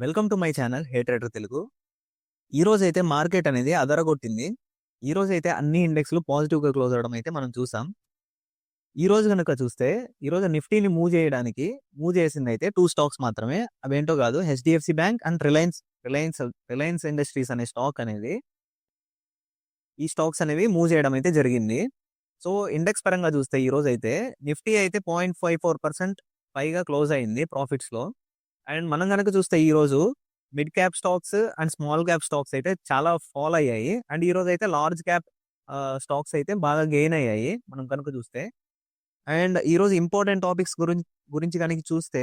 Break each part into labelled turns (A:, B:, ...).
A: Welcome to my channel hey Telugu. ఈరోజైతే అయితే market అనేది అదరగొట్టింది. ఈ అయితే అన్ని ఇండెక్స్లు పాజిటివ్గా క్లోజ్ అవడం అయితే మనం చూసాం. ఈరోజు కనుక చూస్తే ఈరోజు నిఫ్టీని మూవ్ చేయడానికి మూవ్ చేసింది అయితే టూ స్టాక్స్ మాత్రమే. అవేంటో కాదు HDFC bank and Reliance Reliance Reliance industries అనే స్టాక్ అనేది ఈ స్టాక్స్ అనేవి మూవ్ చేయడం అయితే జరిగింది. సో ఇండెక్స్ పరంగా చూస్తే ఈరోజు అయితే నిఫ్టీ అయితే పాయింట్ ఫైవ్ ఫోర్ పర్సెంట్ పైగా క్లోజ్ అయింది ప్రాఫిట్స్లో. అండ్ మనం కనుక చూస్తే ఈ రోజు mid cap stocks and small cap stocks అయితే చాలా ఫాల్ అయ్యాయి. అండ్ ఈ రోజు అయితే లార్జ్ క్యాప్ స్టాక్స్ అయితే బాగా గెయిన్ అయ్యాయి మనం కనుక చూస్తే. అండ్ ఈరోజు ఇంపార్టెంట్ టాపిక్స్ గురించి గురించి కనుక చూస్తే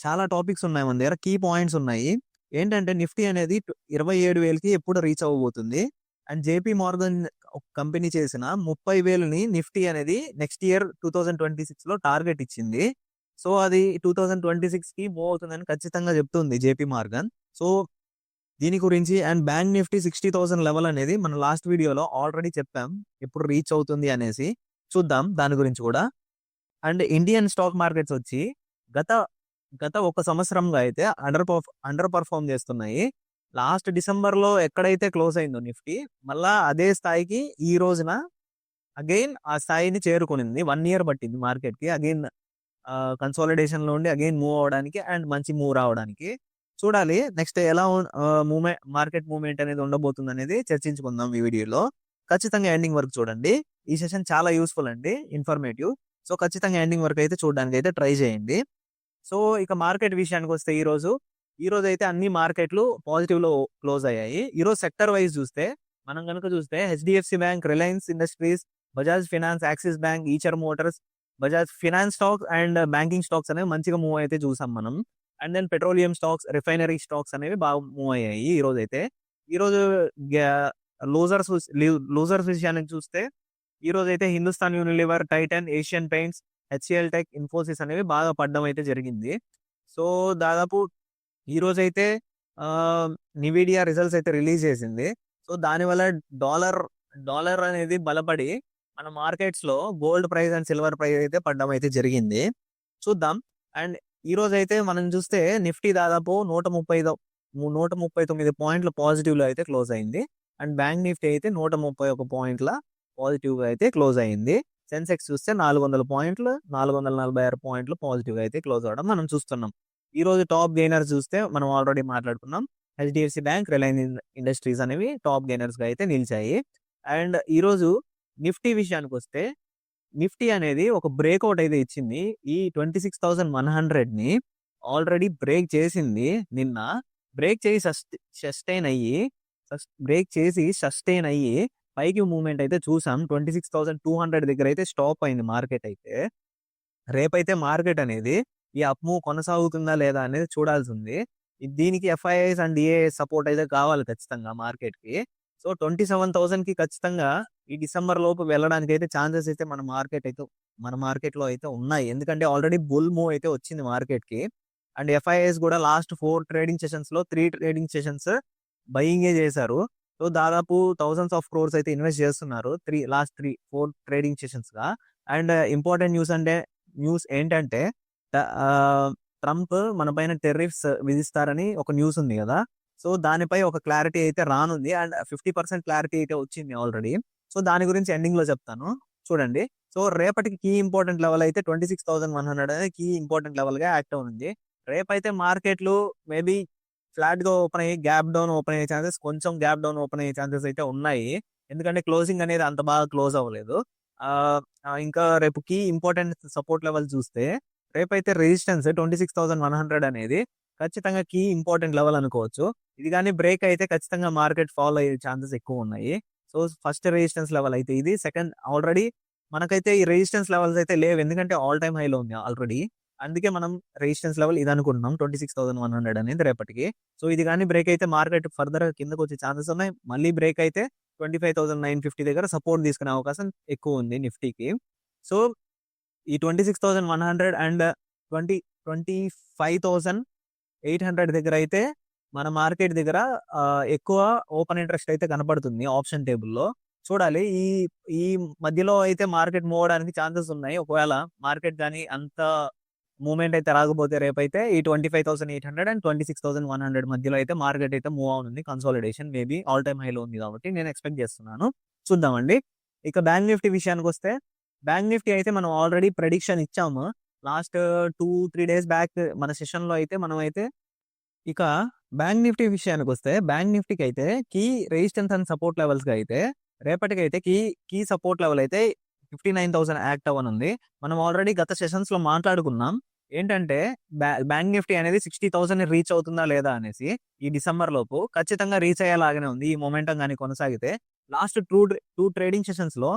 A: చాలా టాపిక్స్ ఉన్నాయి మన దగ్గర కీ పాయింట్స్ ఉన్నాయి. ఏంటంటే నిఫ్టీ అనేది ఇరవై ఏడు వేలకి ఎప్పుడు రీచ్ అవ్వబోతుంది. అండ్ జేపీ మార్గన్ ఒక కంపెనీ చేసిన ముప్పై వేలని నిఫ్టీ అనేది next year two thousand twenty సిక్స్లో టార్గెట్ ఇచ్చింది. సో అది టూ థౌజండ్ ట్వంటీ సిక్స్కి మూవ్ అవుతుందని ఖచ్చితంగా చెప్తుంది జేపీ మార్గన్. సో దీని గురించి and bank Nifty sixty thousand level అనేది మన లాస్ట్ వీడియోలో ఆల్రెడీ చెప్పాం. ఎప్పుడు రీచ్ అవుతుంది అనేసి చూద్దాం దాని గురించి కూడా. అండ్ ఇండియన్ స్టాక్ మార్కెట్స్ వచ్చి గత గత ఒక సంవత్సరంగా అయితే అండర్ అండర్ పర్ఫామ్ చేస్తున్నాయి. లాస్ట్ డిసెంబర్లో ఎక్కడైతే క్లోజ్ అయిందో నిఫ్టీ మళ్ళా అదే స్థాయికి ఈ రోజున అగైన్ ఆ స్థాయిని చేరుకునింది. వన్ ఇయర్ పట్టింది మార్కెట్కి. అగైన్ కన్సాలిడేషన్లో ఉండి అగైన్ మూవ్ అవడానికి అండ్ మంచి మూవ్ రావడానికి చూడాలి. నెక్స్ట్ ఎలా మూమెంట్ మార్కెట్ మూవ్మెంట్ అనేది ఉండబోతుంది అనేది చర్చించుకుందాం ఈ వీడియోలో. ఖచ్చితంగా ఎండింగ్ వరకు చూడండి. ఈ సెషన్ చాలా యూస్ఫుల్ అండి. ఇన్ఫర్మేటివ్. సో ఖచ్చితంగా ఎండింగ్ వరకు అయితే చూడడానికి అయితే ట్రై చేయండి. సో ఇక మార్కెట్ విషయానికి వస్తే ఈ రోజు ఈ రోజు అయితే అన్ని మార్కెట్లు పాజిటివ్లో క్లోజ్ అయ్యాయి. ఈ రోజు సెక్టర్ వైజ్ చూస్తే మనం కనుక చూస్తే HDFC bank Reliance industries Bajaj finance Axis bank Eicher Motors Bajaj finance stocks and banking stocks అనేవి మంచిగా మూవ్ అయితే చూసాం మనం. And then petroleum stocks refinery stocks అనేవి బాగా మూవ్ అయ్యాయి ఈ రోజు అయితే. ఈ రోజు లూజర్స్ లూజర్స్ విషయానికి చూస్తే ఈ రోజు అయితే Hindustan Unilever Titan Asian paints HCL tech Infosys అనేవి బాగా పడడం అయితే జరిగింది. సో దాదాపు ఈ రోజు అయితే నివిడియా రిజల్ట్స్ అయితే రిలీజ్ చేసింది. సో దానివల్ల డాలర్ డాలర్ అనేది బలపడి మన మార్కెట్స్లో gold price and silver price అయితే పడడం అయితే జరిగింది. చూద్దాం. అండ్ ఈ రోజు అయితే మనం చూస్తే నిఫ్టీ దాదాపు నూట ముప్పై నూట ముప్పై తొమ్మిది పాయింట్ల పాజిటివ్లో అయితే క్లోజ్ అయింది. అండ్ బ్యాంక్ నిఫ్టీ అయితే నూట ముప్పై ఒక పాయింట్ల పాజిటివ్గా అయితే క్లోజ్ అయింది. సెన్సెక్స్ చూస్తే నాలుగు వందల పాయింట్లు నాలుగు వందల నలభై ఆరు పాయింట్లు పాజిటివ్గా అయితే క్లోజ్ అవడం మనం చూస్తున్నాం. ఈ రోజు టాప్ గెయినర్స్ చూస్తే మనం ఆల్రెడీ మాట్లాడుకున్నాం. హెచ్డిఎఫ్సి బ్యాంక్ రిలయన్స్ ఇండస్ట్రీస్ అనేవి టాప్ గెయినర్స్గా అయితే నిలిచాయి. అండ్ ఈ రోజు నిఫ్టీ విషయానికి వస్తే నిఫ్టీ అనేది ఒక బ్రేక్అవుట్ అయితే ఇచ్చింది. ఈ ట్వంటీ సిక్స్ థౌసండ్ వన్ హండ్రెడ్ని ఆల్రెడీ బ్రేక్ చేసింది నిన్న. బ్రేక్ చేసి సస్టైన్ అయ్యి బ్రేక్ చేసి సస్టైన్ అయ్యి పైకి మూవ్మెంట్ అయితే చూసాం. Twenty six thousand two hundred దగ్గర అయితే స్టాప్ అయింది మార్కెట్ అయితే. రేపైతే మార్కెట్ అనేది ఈ అప్ మూవ్ కొనసాగుతుందా లేదా అనేది చూడాల్సి ఉంది. దీనికి ఎఫ్ఐఐస్ అండ్ ఏ సపోర్ట్ అయితే కావాలి ఖచ్చితంగా మార్కెట్కి సో ట్వంటీ సెవెన్ థౌసండ్కి ఖచ్చితంగా ఈ డిసెంబర్ లోపు వెళ్ళడానికి అయితే ఛాన్సెస్ అయితే మన మార్కెట్ అయితే మన మార్కెట్లో అయితే ఉన్నాయి. ఎందుకంటే ఆల్రెడీ బుల్ మూవ్ అయితే వచ్చింది మార్కెట్కి అండ్ ఎఫ్ఐఎస్ కూడా లాస్ట్ ఫోర్ ట్రేడింగ్ సెషన్స్లో త్రీ ట్రేడింగ్ సెషన్స్ బయింగే చేశారు. సో దాదాపు థౌసండ్స్ ఆఫ్ క్రోర్స్ అయితే ఇన్వెస్ట్ చేస్తున్నారు three last three four trading సెషన్స్గా and important news అంటే న్యూస్ ఏంటంటే ట్రంప్ మన పైన టెర్రిఫ్స్ విధిస్తారని ఒక న్యూస్ ఉంది కదా? సో దానిపై ఒక క్లారిటీ అయితే రానుంది. అండ్ ఫిఫ్టీ పర్సెంట్ క్లారిటీ అయితే వచ్చింది ఆల్రెడీ. సో దాని గురించి ఎండింగ్లో చెప్తాను. చూడండి. సో రేపటికి కీ ఇంపార్టెంట్ లెవెల్ అయితే twenty six thousand one hundred అనేది కీ ఇంపార్టెంట్ లెవెల్గా యాక్ట్ అవుతుంది రేపైతే మార్కెట్లు మేబీ ఫ్లాట్గా ఓపెన్ అయ్యి గ్యాప్ డౌన్ ఓపెన్ అయ్యే ఛాన్సెస్ కొంచెం గ్యాప్ డౌన్ ఓపెన్ అయ్యే ఛాన్సెస్ అయితే ఉన్నాయి. ఎందుకంటే క్లోజింగ్ అనేది అంత బాగా క్లోజ్ అవ్వలేదు. ఇంకా రేపు కీ ఇంపార్టెంట్ సపోర్ట్ లెవెల్ చూస్తే రేపైతే resistance twenty six thousand one hundred అనేది ఖచ్చితంగా కీ ఇంపార్టెంట్ లెవెల్ అనుకోవచ్చు. ఇది కానీ బ్రేక్ అయితే ఖచ్చితంగా మార్కెట్ ఫాలో అయ్యే ఛాన్సెస్ ఎక్కువ ఉన్నాయి. సో ఫస్ట్ రెసిస్టెన్స్ లెవెల్ అయితే ఇది. సెకండ్ ఆల్రెడీ మనకైతే ఈ రెసిస్టెన్స్ లెవెల్స్ అయితే లేవు. ఎందుకంటే ఆల్ టైమ్ హైలో ఉంది ఆల్రెడీ. అందుకే మనం రెసిస్టెన్స్ లెవెల్ ఇది అనుకుంటున్నాం. Twenty six thousand one hundred అనేది రేపటికి. సో ఇది కానీ బ్రేక్ అయితే మార్కెట్ ఫర్దర్ కిందకు వచ్చే ఛాన్సెస్ ఉన్నాయి. మళ్ళీ బ్రేక్ అయితే twenty five thousand nine fifty దగ్గర సపోర్ట్ తీసుకునే అవకాశం ఎక్కువ ఉంది నిఫ్టీకి. సో ఈ twenty six thousand one hundred and twenty twenty five thousand eight hundred దగ్గర అయితే మన మార్కెట్ దగ్గర ఎక్కువ ఓపెన్ ఇంట్రెస్ట్ అయితే కనపడుతుంది ఆప్షన్ టేబుల్లో చూడాలి ఈ ఈ మధ్యలో అయితే మార్కెట్ మూవ్ అవడానికి ఛాన్సెస్ ఉన్నాయి ఒకవేళ మార్కెట్ కానీ అంత మూమెంట్ అయితే రాకపోతే రేపైతే ఈ 25,800 అండ్ 26,100 మధ్యలో అయితే మార్కెట్ అయితే మూవ్ అవ్వనుంది. కన్సాలిడేషన్ మేబీ ఆల్ టైమ్ హైలో ఉంది కాబట్టి నేను ఎక్స్‌పెక్ట్ చేస్తున్నాను. చూద్దామండి. ఇక బ్యాంక్ నిఫ్టీ విషయానికి వస్తే బ్యాంక్ నిఫ్టీ అయితే మనం ఆల్రెడీ ప్రెడిక్షన్ ఇచ్చాము. లాస్ట్ 2, 3 డేస్ బ్యాక్ మన సెషన్‌లో అయితే మనమైతే ఇక బ్యాంక్ నిఫ్టీ విషయానికి వస్తే బ్యాంక్ నిఫ్టీకైతే కీ రెసిస్టెన్స్ అండ్ సపోర్ట్ లెవెల్స్‌గా అయితే రేపటికైతే కీ కీ సపోర్ట్ లెవెల్ అయితే 59,000 యాక్ట్ అవ్వనుంది. మనం ఆల్రెడీ గత సెషన్స్‌లో మాట్లాడుకున్నాం. ఏంటంటే బ్యాంక్ నిఫ్టీ అనేది 60,000ని రీచ్ అవుతుందా లేదా అనేసి. ఈ డిసెంబర్ లోపు ఖచ్చితంగా రీచ్ అయ్యేలాగానే ఉంది. ఈ మొమెంటం కానీ కొనసాగితే. లాస్ట్ టూ టూ ట్రేడింగ్ సెషన్స్లో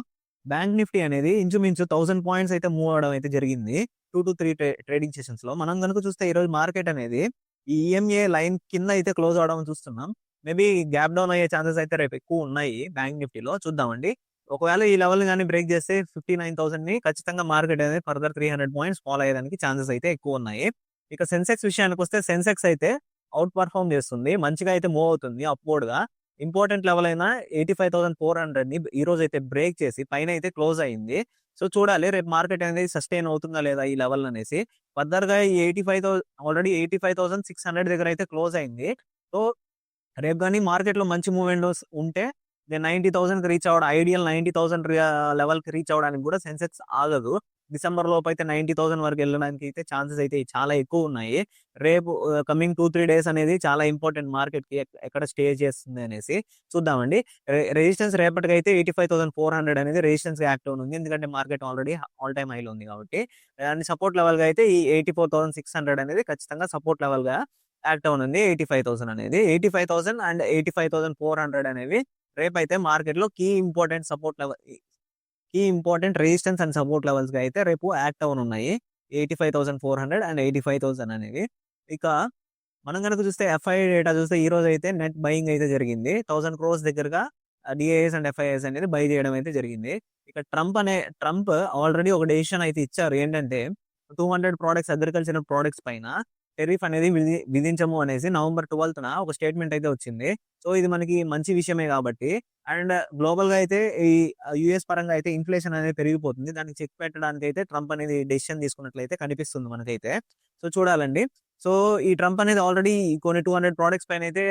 A: బ్యాంక్ నిఫ్టీ అనేది ఇంచుమించు థౌసండ్ పాయింట్స్ అయితే మూవ్ అవ్వడం అయితే జరిగింది. టూ టు త్రీ ట్రేడింగ్ సెషన్స్లో మనం గనుక చూస్తే ఈరోజు మార్కెట్ అనేది ఈ ఈఎంఏ లైన్ కింద అయితే క్లోజ్ అవ్వడం చూస్తున్నాం. మేబీ గ్యాప్ డౌన్ అయ్యే ఛాన్సెస్ అయితే రేపు ఎక్కువ ఉన్నాయి బ్యాంక్ నిఫ్టీలో చూద్దామండి. ఒకవేళ ఈ లెవెల్ కానీ బ్రేక్ చేస్తే 59,000ని ఖచ్చితంగా మార్కెట్ అనేది ఫర్దర్ 300 పాయింట్స్ ఫాలో అయ్యేదానికి ఛాన్సెస్ అయితే ఎక్కువ ఉన్నాయి. ఇక సెన్సెక్స్ విషయానికి వస్తే సెన్సెక్స్ అయితే అవుట్ పర్ఫామ్ చేస్తుంది. మంచిగా అయితే మూవ్ అవుతుంది అప్‌వర్డ్‌గా. ఇంపార్టెంట్ లెవెల్ అయిన 85,400ని ఈరోజు అయితే బ్రేక్ చేసి పైన అయితే క్లోజ్ అయింది. సో చూడాలి రేపు మార్కెట్ అనేది సస్టైన్ అవుతుందా లేదా ఈ లెవెల్ అనేసి. ఫర్దర్‌గా ఈ 85,000 ఆల్రెడీ 85,600 దగ్గర అయితే క్లోజ్ అయింది. సో రేపు కానీ మార్కెట్‌లో మంచి మూవ్‌మెంట్స్ ఉంటే నేను 90,000కి రీచ్ అవ్వడం ఐడియల్ 90,000 థౌసండ్ లెవెల్‌కి రీచ్ అవ్వడానికి కూడా సెన్సెక్స్ ఆగదు. డిసెంబర్ లోపు అయితే 90,000 వరకు వెళ్ళడానికి అయితే ఛాన్సెస్ అయితే చాలా ఎక్కువ ఉన్నాయి. రేపు కమింగ్ 2, 3 డేస్ అనేది చాలా ఇంపార్టెంట్ మార్కెట్కి ఎక్కడ స్టే చేస్తుంది అనేసి చూద్దామండి. రె రెసిస్టెన్స్ రేపటికైతే 85,400 అనేది రెజిస్టెన్స్ యాక్ట్ ఉంది ఎందుకంటే మార్కెట్ ఆల్రెడీ ఆల్ టైమ్ హైలో ఉంది కాబట్టి. దాని సపోర్ట్ లెవెల్‌గా అయితే ఈ 84,600 అనేది ఖచ్చితంగా సపోర్ట్ లెవెల్గా యాక్ట్ అవ్వనుంది. 85,000 అనేది. 85,000 అండ్ 85,400 అనేవి రేపైతే మార్కెట్‌లో కీ ఇంపార్టెంట్ సపోర్ట్ లెవెల్ ఈ ఇంపార్టెంట్ రెసిస్టెన్స్ అండ్ సపోర్ట్ లెవెల్స్‌గా అయితే రేపు యాక్ట్ అవుతున్నాయి eighty five thousand four hundred and 85,000 అనేవి. ఇక మనం కనుక చూస్తే ఎఫ్ఐ డేటా చూస్తే ఈ రోజు అయితే నెట్ బయింగ్ అయితే జరిగింది. థౌసండ్ క్రోర్స్ దగ్గరగా డిఏఎస్ అండ్ ఎఫ్ఐఎస్ అనేది బై చేయడం అయితే జరిగింది. ఇక ట్రంప్ అనే ట్రంప్ ఆల్రెడీ ఒక డెసిషన్ అయితే ఇచ్చారు. ఏంటంటే 200 ప్రొడక్ట్స్ అగ్రికల్చర్ ప్రొడక్ట్స్ పైన టెరిఫ్ అనేది విధి విధించము అనేసి నవంబర్ 12న ఒక స్టేట్మెంట్ అయితే వచ్చింది. సో ఇది మనకి మంచి విషయమే కాబట్టి అండ్ గ్లోబల్‌గా అయితే ఈ యూఎస్ పరంగా అయితే ఇన్‌ఫ్లేషన్ అనేది పెరిగిపోతుంది. దానికి చెక్ పెట్టడానికి అయితే ట్రంప్ అనేది డెసిషన్ తీసుకున్నట్లయితే కనిపిస్తుంది మనకైతే. సో చూడాలండి. సో ఈ ట్రంప్ అనేది ఆల్రెడీ కొన్ని టూ హండ్రెడ్ ప్రోడక్ట్స్ పైన అయితే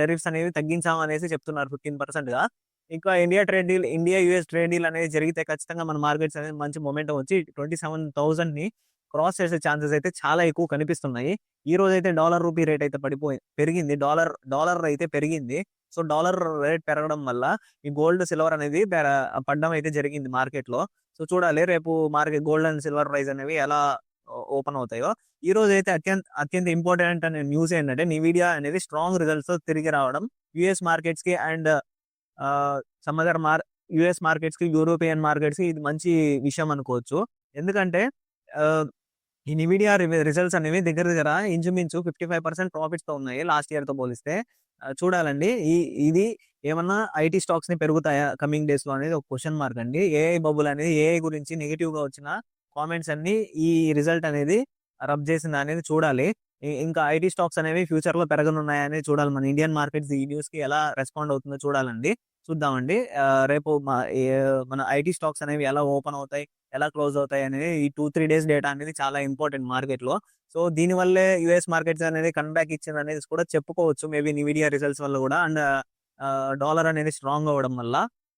A: టెరిఫ్స్ అనేవి తగ్గించాము అనేసి చెప్తున్నారు 15%గా. ఇంకా India trade deal India US trade deal అనేది జరిగితే ఖచ్చితంగా మన మార్కెట్స్ అనేది మంచి మొమెంటం వచ్చి 27,000ని క్రాస్ చేసే ఛాన్సెస్ అయితే చాలా ఎక్కువ కనిపిస్తున్నాయి. ఈ రోజైతే డాలర్ రూపీ రేట్ అయితే పడిపోయి పెరిగింది. డాలర్ డాలర్ అయితే పెరిగింది. సో డాలర్ రేట్ పెరగడం వల్ల ఈ గోల్డ్, సిల్వర్ అనేది పడడం అయితే జరిగింది మార్కెట్లో సో చూడాలి రేపు market gold and silver price అనేవి ఎలా ఓపెన్ అవుతాయో. ఈ రోజు అయితే అత్యంత అత్యంత ఇంపార్టెంట్ అనే న్యూస్ ఏంటంటే నివిడియా అనేది స్ట్రాంగ్ రిజల్ట్స్‌తో తిరిగి రావడం. యూఎస్ మార్కెట్స్‌కి అండ్ ఆహ్, సమ్ అదర్ మార్ యూఎస్ మార్కెట్స్‌కి, యూరోపియన్ మార్కెట్స్‌కి ఇది మంచి విషయం అనుకోవచ్చు. ఎందుకంటే ఈ నివిడియా రిజల్ట్స్ అనేవి దగ్గర దగ్గర ఇంచుమించు 55% ప్రాఫిట్స్‌తో ఉన్నాయి లాస్ట్ ఇయర్‌తో పోలిస్తే. చూడాలండి. ఈ ఇది ఏమన్నా ఐటీ స్టాక్స్ని పెరుగుతాయా కమింగ్ డేస్‌లో అనేది ఒక క్వశ్చన్ మార్క్ అండి. ఏఐ బబుల్ అనేది ఏఐ గురించి నెగెటివ్‌గా వచ్చిన కామెంట్స్ అన్ని ఈ రిజల్ట్ అనేది రబ్ చేసింది అనేది చూడాలి. ఇంకా ఐటీ స్టాక్స్ అనేవి ఫ్యూచర్లో పెరగనున్నాయని చూడాలి. మన ఇండియన్ మార్కెట్స్ ఈ న్యూస్‌కి ఎలా రెస్పాండ్ అవుతుందో చూడాలండి. చూద్దామండి. రేపు మన ఐటీ స్టాక్స్ అనేవి ఎలా ఓపెన్ అవుతాయి, ఎలా క్లోజ్ అవుతాయి అనేది ఈ 2, 3 డేస్ డేటా అనేది చాలా ఇంపార్టెంట్ మార్కెట్‌లో. సో దీనివల్లే యుఎస్ మార్కెట్స్ అనేది కమ్‌బ్యాక్ అనేది కూడా చెప్పుకోవచ్చు. మేబీ నివిడియా రిజల్ట్స్ వల్ల కూడా అండ్ డాలర్ అనేది స్ట్రాంగ్ అవ్వడం వల్ల.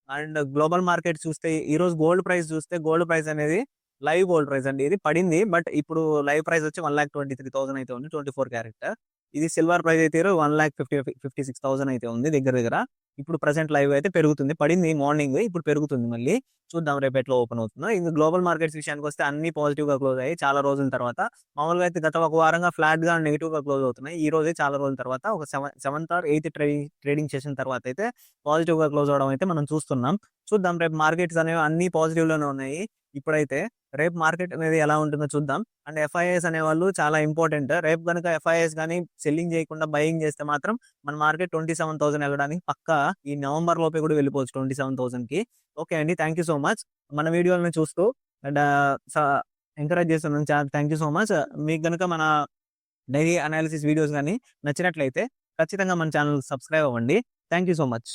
A: అండ్ గ్లోబల్ మార్కెట్ చూస్తే ఈరోజు గోల్డ్ ప్రైస్ చూస్తే గోల్డ్ ప్రైస్ అనేది లైవ్ గోల్డ్ ప్రైస్ అండి ఇది పడింది. బట్ ఇప్పుడు లైవ్ ప్రైస్ వచ్చి 1,23,000 అయితే ఉంది 24 క్యారెట్. ఇది సిల్వర్ ప్రైస్ అయితే 1,50 56,000 అయితే ఉంది దగ్గర దగ్గర. ఇప్పుడు ప్రజెంట్ లైవ్ అయితే పెరుగుతుంది. పడింది మార్నింగ్ ఇప్పుడు పెరుగుతుంది మళ్ళీ. చూద్దాం రేపు ఎట్లా ఓపెన్ అవుతుందో. ఇందు గ్లోబల్ మార్కెట్స్ విషయానికి వస్తే అన్ని పాజిటివ్గా క్లోజ్ అయ్యి చాలా రోజుల తర్వాత. మామూలుగా అయితే గత ఒక వారంగా నెగటివ్గా క్లోజ్ అవుతున్నాయి. ఈ రోజే చాలా రోజుల తర్వాత ఒక seven seventh or eighth trading trading చేసిన తర్వాత అయితే పాజిటివ్గా క్లోజ్ అవ్వడం అయితే మనం చూస్తున్నాం. చూద్దాం రేపు మార్కెట్స్ అనేవి అన్ని పాజిటివ్లోనే ఉన్నాయి. ఇప్పుడైతే రేపు మార్కెట్ అనేది ఎలా ఉంటుందో చూద్దాం. అండ్ ఎఫ్ఐఎస్ అనేవాళ్ళు చాలా ఇంపార్టెంట్. రేపు కనుక ఎఫ్ఐఎస్ కానీ సెల్లింగ్ చేయకుండా బయింగ్ చేస్తే మాత్రం మన మార్కెట్ 27,000 వెళ్ళడానికి పక్కా ఈ నవంబర్ లోపే కూడా వెళ్ళిపోవచ్చు 27,000కి. ఓకే అండి. Thank you so much. మన వీడియోలను చూస్తూ అండ్ ఎంకరేజ్ చేస్తున్నాను థ్యాంక్ యూ సో మచ్. మీకు గనుక మన డైలీ అనాలిసిస్ వీడియోస్ కానీ నచ్చినట్లయితే ఖచ్చితంగా మన ఛానల్ సబ్స్క్రైబ్ అవ్వండి. Thank you so much.